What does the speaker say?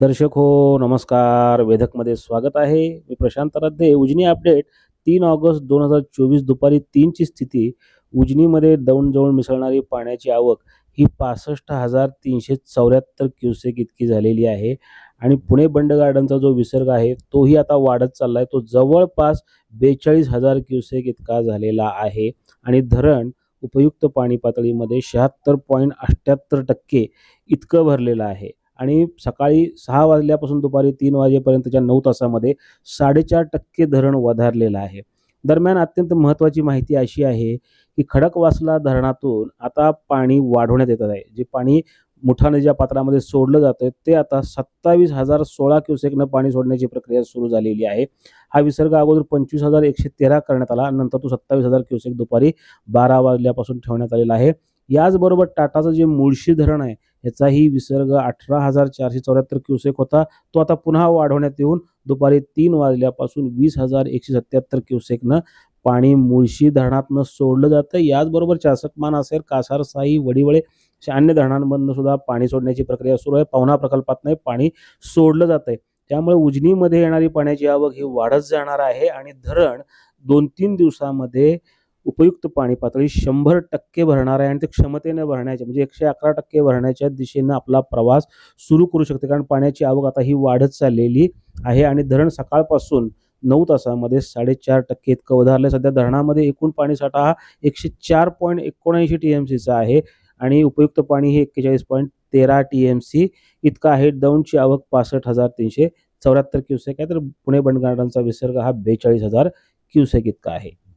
दर्शक हो नमस्कार. वेधकमध्ये स्वागत आहे. मी प्रशांत राध्ये उजनी अपडेट तीन ऑगस्ट दोन हजार चोवीस दुपारी तीनची स्थिती. उजनीमध्ये दौंड मिसळणारी पाण्याची आवक ही पासष्ट हजार तीनशे चौऱ्याहत्तर क्युसेक इतकी झालेली आहे. आणि पुणे बंड गार्डनचा जो विसर्ग आहे तोही आता वाढत चालला आहे तो जवळपास बेचाळीस हजार क्युसेक इतका झालेला आहे. आणि धरण उपयुक्त पाणी पातळीमध्ये शहात्तर पॉईंट अठ्ठ्याहत्तर टक्के इतकं भरलेलं आहे. आणि सकाळी सहा वाजल्यापासून दुपारी तीन वाजेपर्यंतच्या नऊ तासामध्ये साडेचार टक्के धरण वधारलेलं आहे. दरम्यान अत्यंत महत्त्वाची माहिती अशी आहे की खडकवासला धरणातून आता पाणी वाढवण्यात येत आहे. जे पाणी मुठाने ज्या पात्रामध्ये सोडलं जातं ते आता सत्तावीस हजार सोळा क्युसेकनं पाणी सोडण्याची प्रक्रिया सुरू झालेली आहे. हा विसर्ग अगोदर पंचवीस हजार एकशे तेरा करण्यात आला नंतर तो सत्तावीस हजार क्युसेक दुपारी बारा वाजल्यापासून ठेवण्यात आलेला आहे. याचबरोबर टाटाचं जे मुळशी धरण आहे याचाही विसर्ग अठरा हजार चारशे चौऱ्याहत्तर क्युसेक होता. तो आता पुन्हा वाढवण्यात येऊन दुपारी तीन वाजल्यापासून वीस हजार एकशे सत्याहत्तर क्युसेकनं पाणी मुळशी धरणातनं सोडलं जातं. याचबरोबर चासकमान असेल कासारसाई वडिवळे अशा अन्य धरणांमधनं सुद्धा पाणी सोडण्याची प्रक्रिया सुरू आहे. पावना प्रकल्पातनं पाणी सोडलं जातं आहे त्यामुळे उजनीमध्ये येणारी पाण्याची आवक ही वाढत जाणार आहे आणि धरण दोन तीन दिवसामध्ये उपयुक्त पाणी पातळी शंभर टक्के भरणार आहे आणि ते क्षमतेने भरण्याच्या म्हणजे एकशे अकरा टक्के भरण्याच्या दिशेनं आपला प्रवास सुरू करू शकते. कारण पाण्याची आवक आता ही वाढत चाललेली आहे आणि धरण सकाळपासून नऊ तासामध्ये साडेचार टक्के इतकं वधारलं आहे. सध्या धरणामध्ये एकूण पाणीसाठा हा एकशे चार पॉईंट एकोणऐंशी टी एम सीचा आहे आणि उपयुक्त पाणी हे एक्केचाळीस पॉईंट तेरा टी एम सी इतका आहे. दौंडची आवक पासष्ट हजार तीनशे चौऱ्याहत्तर क्युसेक आहे. तर पुणे बंड गार्डनचा विसर्ग हा बेचाळीस हजार क्युसेक इतका आहे.